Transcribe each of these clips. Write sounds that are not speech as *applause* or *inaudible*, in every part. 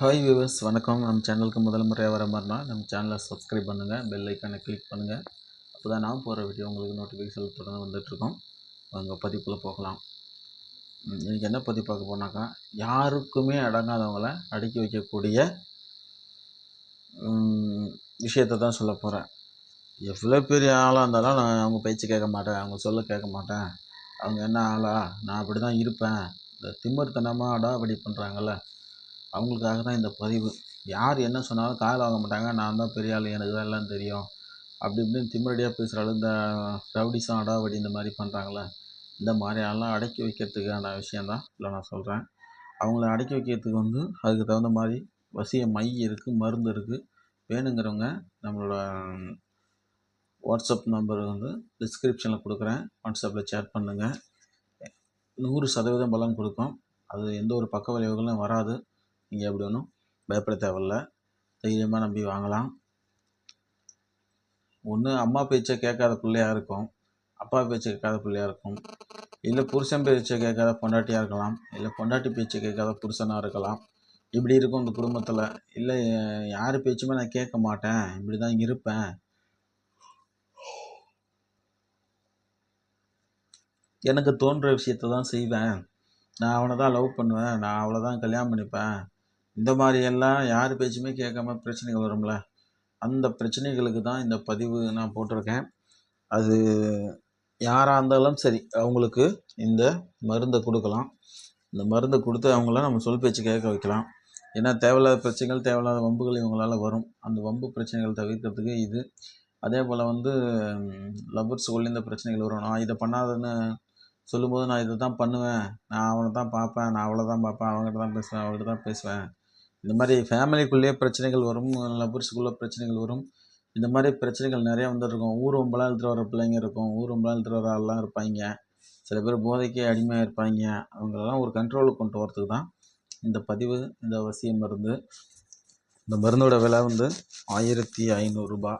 Hi viewers வணக்கம். நம்ம சேனலுக்கு முதல் முறையாக வர மாதிரினா நம்ம சேனலை சப்ஸ்கிரைப் பண்ணுங்கள் பெல் ஐக்கானை கிளிக் பண்ணுங்கள் அப்போ தான் நான் போகிற வீடியோ உங்களுக்கு நோட்டிஃபிகேஷன் தொடர்ந்து வந்துட்டுருக்கோம். அங்கே பதிப்பில் போகலாம். இன்றைக்கி என்ன பதிவு பார்க்க போனாக்கா யாருக்குமே அடங்காதவங்கள அடுக்கி வைக்கக்கூடிய விஷயத்தை தான் சொல்ல போகிறேன் எவ்வளோ பெரிய ஆளாக இருந்தாலும் நான் அவங்க பேச்சு கேட்க மாட்டேன் அவங்க சொல்ல கேட்க மாட்டேன். அவங்க என்ன ஆளா? நான் அப்படி தான் இருப்பேன். இந்த திமிர்த்தனமாக அப்படி பண்ணுறாங்கல்ல அவங்களுக்காக தான் இந்த பதிவு. யார் என்ன சொன்னாலும் காதில் வாங்க மாட்டாங்க. நான் தான் பெரிய ஆள் எனக்கு தான் எல்லாம் தெரியும். அப்படி இப்படின்னு திமிரடியாக பேசுகிற அளவு இந்த ரவுடிசம் அடாவடி இந்த மாதிரி பண்ணுறாங்களே இந்த மாதிரி ஆளெலாம் அடக்கி வைக்கிறதுக்கான விஷயந்தான் இல்லை நான் சொல்கிறேன் அவங்கள அடக்கி வைக்கிறதுக்கு வந்து அதுக்கு தகுந்த மாதிரி வசிய மை இருக்குது மருந்து இருக்குது வேணுங்கிறவங்க நம்மளோட வாட்ஸ்அப் நம்பர் வந்து டிஸ்கிரிப்ஷனில் கொடுக்குறேன். வாட்ஸ்அப்பில் சேட் பண்ணுங்கள் நூறு சதவீதம் பலன் கொடுக்கும். அது எந்த ஒரு பக்க விளைவுகளும் வராது. நீங்கள் எப்படி ஒன்றும் பயப்பட தேவையில்ல. தைரியமாக நம்பி வாங்கலாம். ஒன்று அம்மா பேச்சை கேட்காத பிள்ளையாக இருக்கும். அப்பா பேச்சை கேட்காத பிள்ளையாக இருக்கும். இல்லை புருஷன் பேச்சை கேட்காத பொண்டாட்டியாக இருக்கலாம். இல்லை பொண்டாட்டி பேச்சை கேட்காத புருஷனாக இருக்கலாம். இப்படி இருக்கும் இந்த குடும்பத்தில். இல்லை யார் பேச்சுமே நான் கேட்க மாட்டேன். இப்படி தான் இருப்பேன். எனக்கு தோன்ற விஷயத்தை தான் செய்வேன். நான் அவனை தான் லவ் பண்ணுவேன். நான் அவளை தான் கல்யாணம் பண்ணிப்பேன். இந்த மாதிரியெல்லாம் யார் பேச்சுமே கேட்காம பிரச்சனைகள் வரும்ல? அந்த பிரச்சனைகளுக்கு தான் இந்த பதிவு நான் போட்டிருக்கேன். அது யாராக இருந்தாலும் சரி அவங்களுக்கு இந்த மருந்தை கொடுக்கலாம். இந்த மருந்தை கொடுத்து அவங்கள நம்ம சொல் பேச்சு கேட்க வைக்கலாம். ஏன்னா தேவையில்லாத பிரச்சனைகள் தேவையில்லாத வம்புகள் இவங்களால் வரும். அந்த வம்பு பிரச்சனைகள் தவிர்க்கிறதுக்கு இது. அதே போல் வந்து லவ்வர்ஸ் இந்த பிரச்சனைகள் வரும். நான் இதை பண்ணாதன்னு சொல்லும்போது நான் இதை தான் பண்ணுவேன். நான் அவனை தான் பார்ப்பேன். நான் அவளை தான் பார்ப்பேன். அவங்ககிட்ட தான் பேசுவேன். அவள்கிட்ட தான் பேசுவேன். இந்த மாதிரி ஃபேமிலிக்குள்ளேயே பிரச்சனைகள் வரும் லவ்வர்ஸுக்குள்ளே பிரச்சனைகள் வரும். இந்த மாதிரி பிரச்சனைகள் நிறையா வந்துருக்கும். ஊர் ஒம்பலாம் இழுத்துட்டு வர பிள்ளைங்க இருக்கும். ஊர் ஒம்பலாம் இழுத்துட்டு வர ஆள்லாம் இருப்பாங்க. சில பேர் போதைக்கே அடிமையாக இருப்பாங்க அவங்களெல்லாம் ஒரு கண்ட்ரோலுக்கு கொண்டு வரதுக்கு தான் இந்த பதிவு இந்த அவசிய மருந்து. இந்த மருந்தோட விலை வந்து ஆயிரத்தி ஐநூறுரூபா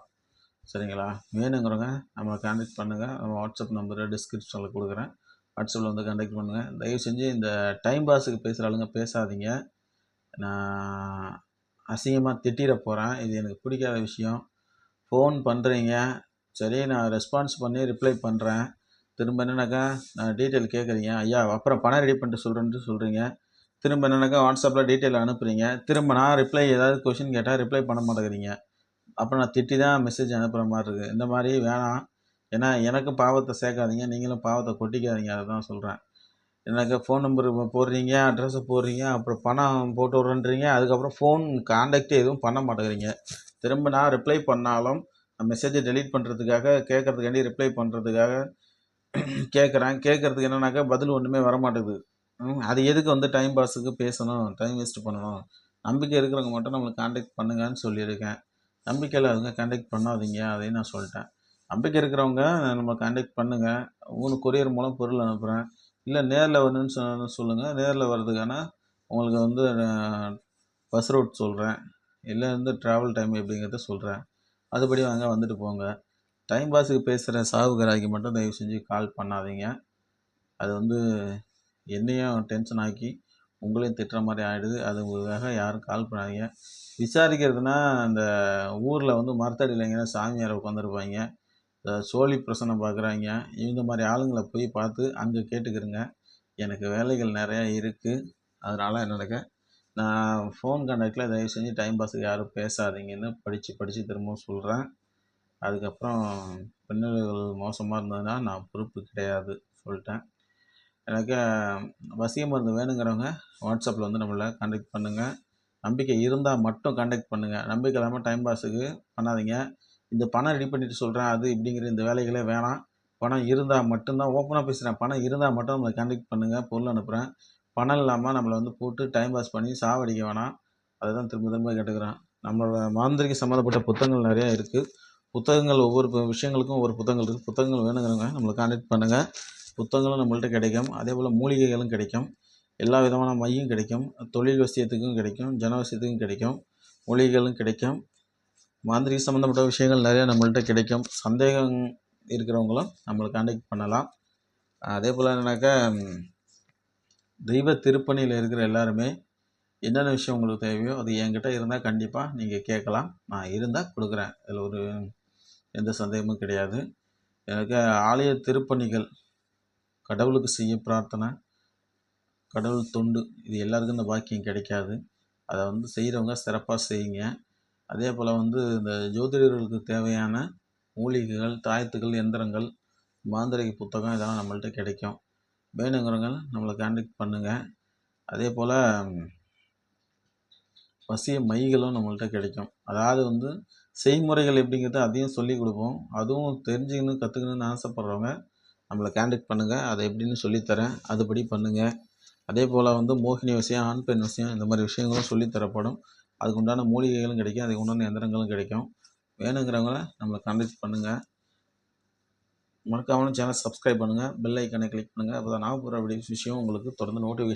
சரிங்களா? வேணுங்கிறவங்க நம்மளை கான்டாக்ட் பண்ணுங்கள் நம்ம வாட்ஸ்அப் நம்பரை டிஸ்கிரிப்ஷனில் கொடுக்குறேன். வாட்ஸ்அப்பில் வந்து கான்டாக்ட் பண்ணுங்கள் தயவு செஞ்சு இந்த டைம் பாஸுக்கு பேசுகிற ஆளுங்க பேசாதீங்க. நான் அசிங்கமாக திட்டிட போகிறேன் இது எனக்கு பிடிக்காத விஷயம். ஃபோன் பண்ணுறீங்க சரி நான் ரெஸ்பான்ஸ் பண்ணி ரிப்ளை பண்ணுறேன் திரும்ப என்னென்னாக்கா நான் டீட்டெயில் கேட்குறீங்க ஐயா அப்புறம் பணம் ரெடி பண்ணிட்டு சொல்கிறேன்ட்டு சொல்கிறீங்க திரும்ப என்னென்னாக்கா வாட்ஸ்அப்பில் டீட்டெயில் அனுப்புகிறீங்க திரும்ப நான் ரிப்ளை ஏதாவது கொஷின் கேட்டால் ரிப்ளை பண்ண மாட்டேங்கிறீங்க. அப்புறம் நான் திட்டி தான் மெசேஜ் அனுப்புகிற மாதிரி இருக்குது இந்த மாதிரி வேணாம். ஏன்னா எனக்கும் பாவத்தை சேர்க்காதீங்க. நீங்களும் பாவத்தை கொட்டிக்காதீங்க. அதை தான் சொல்கிறேன் எனக்கு ஃபோன் நம்பர் போடுறீங்க அட்ரஸை போடுறீங்க அப்புறம் பணம் போட்டு விட்றேன்றீங்க அதுக்கப்புறம் ஃபோன் காண்டாக்டே எதுவும் பண்ண மாட்டேங்கிறீங்க. திரும்ப நான் ரிப்ளை பண்ணாலும் மெசேஜை டெலீட் பண்ணுறதுக்காக கேட்கறதுக்காண்டி ரிப்ளை பண்ணுறதுக்காக *clears throat* கேட்குறேன். கேட்குறதுக்கு என்னன்னாக்கா பதில் ஒன்றுமே வர மாட்டேங்குது அது எதுக்கு வந்து டைம் பாஸுக்கு பேசணும்? டைம் வேஸ்ட் பண்ணணும். நம்பிக்கை இருக்கிறவங்க மட்டும் நம்மளுக்கு காண்டாக்ட் பண்ணுங்கன்னு சொல்லியிருக்கேன். நம்பிக்கை அதுங்க காண்டாக்ட் பண்ணாதீங்க அதையும் நான் சொல்லிட்டேன். நம்பிக்கை இருக்கிறவங்க நம்ம காண்டாக்ட் பண்ணுங்கள் உங்களுக்கு கொரியர் மூலம் பொருள் அனுப்புகிறேன் இல்லை நேரில் வரணும்னு சொன்ன சொல்லுங்கள் நேரில் வர்றதுக்கான உங்களுக்கு வந்து பஸ் ரூட் சொல்கிறேன் இல்லை வந்து ட்ராவல் டைம் எப்படிங்கிறத சொல்கிறேன் அதுபடி வாங்க வந்துட்டு போங்க. டைம் பாஸுக்கு பேசுகிற சாவுகராக்கி மட்டும் தயவு செஞ்சு கால் பண்ணாதீங்க. அது வந்து என்னையும் டென்ஷன் ஆக்கி உங்களையும் திட்டுற மாதிரி ஆகிடுது அது உங்களுக்காக யாரும் கால் பண்ணாதீங்க. விசாரிக்கிறதுனா அந்த ஊரில் வந்து மரத்தடியில் எங்கேயா சாமியார் உட்காந்துருப்பாங்க சோழி பிரசனை பார்க்குறாங்க இந்த மாதிரி ஆளுங்களை போய் பார்த்து அங்கே கேட்டுக்கிறங்க எனக்கு வேலைகள் நிறையா இருக்குது அதனால் என்னடக்க நான் ஃபோன் கான்டாக்டில் தயவு செஞ்சு டைம் பாஸுக்கு யாரும் பேசாதீங்கன்னு படித்து படித்து திரும்பவும் சொல்கிறேன் அதுக்கப்புறம் பின்னல்கள் மோசமாக இருந்ததுன்னா நான் பொறுப்பு கிடையாது சொல்லிட்டேன். எனக்கு வசிய மருந்து வேணுங்கிறவங்க வாட்ஸ்அப்பில் வந்து நம்மளை கான்டாக்ட் பண்ணுங்கள் நம்பிக்கை இருந்தால் மட்டும் கான்டாக்ட் பண்ணுங்கள் நம்பிக்கை இல்லாமல் டைம் பாஸுக்கு பண்ணாதீங்க. இந்த பணம் ரெடி பண்ணிட்டு சொல்கிறேன் அது இப்படிங்கிற இந்த வேலைகளே வேணாம். பணம் இருந்தால் மட்டும்தான் ஓப்பனாக பேசுகிறேன் பணம் இருந்தால் மட்டும் நம்மளை கண்டக்ட் பண்ணுங்கள் பொருள் அனுப்புகிறேன் பணம் இல்லாமல் நம்மளை வந்து போட்டு டைம் பாஸ் பண்ணி சாவடிக்க வேணாம். அதை தான் திரும்ப திரும்ப கேட்டுக்கிறேன். நம்மளோட மாந்திரிக்கு சம்மந்தப்பட்ட புத்தகங்கள் நிறையா இருக்குது புத்தகங்கள் ஒவ்வொரு விஷயங்களுக்கும் ஒவ்வொரு புத்தகங்கள் இருக்குது புத்தகங்கள் வேணுங்கிறவங்க நம்மளை கான்டாக்ட் பண்ணுங்கள் புத்தகங்களும் நம்மள்ட்ட கிடைக்கும். அதே போல் மூலிகைகளும் கிடைக்கும். எல்லா விதமான மையும் கிடைக்கும். தொழில் வசியத்துக்கும் கிடைக்கும். ஜனவசியத்துக்கும் கிடைக்கும். மூலிகைகளும் கிடைக்கும். மாந்திரிக சம்மந்தப்பட்ட விஷயங்கள் நிறையா நம்மள்ட்ட கிடைக்கும். சந்தேகம் இருக்கிறவங்களும் நம்மளை காண்டாக்ட் பண்ணலாம். அதே போல் என்னன்னாக்கா தெய்வ திருப்பணியில் இருக்கிற எல்லாருமே என்னென்ன விஷயம் உங்களுக்கு தேவையோ அது என்கிட்ட இருந்தால் கண்டிப்பாக நீங்கள் கேட்கலாம். நான் இருந்தால் கொடுக்குறேன். இதில் ஒரு எந்த சந்தேகமும் கிடையாது. எனக்கு ஆலய திருப்பணிகள் கடவுளுக்கு செய்ய பிரார்த்தனை கடவுள் தொண்டு இது எல்லாருக்கும் இந்த பாக்கியம் கிடைக்காது. அதை வந்து செய்கிறவங்க சிறப்பாக செய்யுங்க. அதே போல் வந்து இந்த ஜோதிடர்களுக்கு தேவையான மூலிகைகள் தாயத்துகள் எந்திரங்கள் மாந்திரிக புத்தகம் இதெல்லாம் நம்மள்ட்ட கிடைக்கும். வேணுங்கிறவங்க நம்மளை கான்டாக்ட் பண்ணுங்கள் அதே போல் வசிய மைகளும் நம்மள்ட்ட கிடைக்கும். அதாவது வந்து செய்முறைகள் எப்படிங்கிறத அதையும் சொல்லி கொடுப்போம். அதுவும் தெரிஞ்சுக்கணும் கற்றுக்கணுன்னு ஆசைப்பட்றவங்க நம்மளை கான்டாக்ட் பண்ணுங்கள் அதை எப்படின்னு சொல்லித்தரேன். அதுபடி பண்ணுங்கள் அதே போல் வந்து மோகினி விஷயம் ஆண் பெண் விஷயம் இந்த மாதிரி விஷயங்களும் சொல்லித் தரப்படும் அதுக்கு உண்டான மூலிகைகளும் கிடைக்கும் அதுக்கு உண்டான எந்திரங்களும் கிடைக்கும். வேணுங்கிறவங்கள நம்மளை கான்டாக்ட் பண்ணுங்கள் மறக்காமல் சேனல் சப்ஸ்கிரைப் பண்ணுங்கள் பெல் ஐக்கனை கிளிக் பண்ணுங்கள் அப்போ தான் நான் போகிற வீடியோஸ் விஷயம் உங்களுக்கு தொடர்ந்து நோட்டிஃபிகேஷன்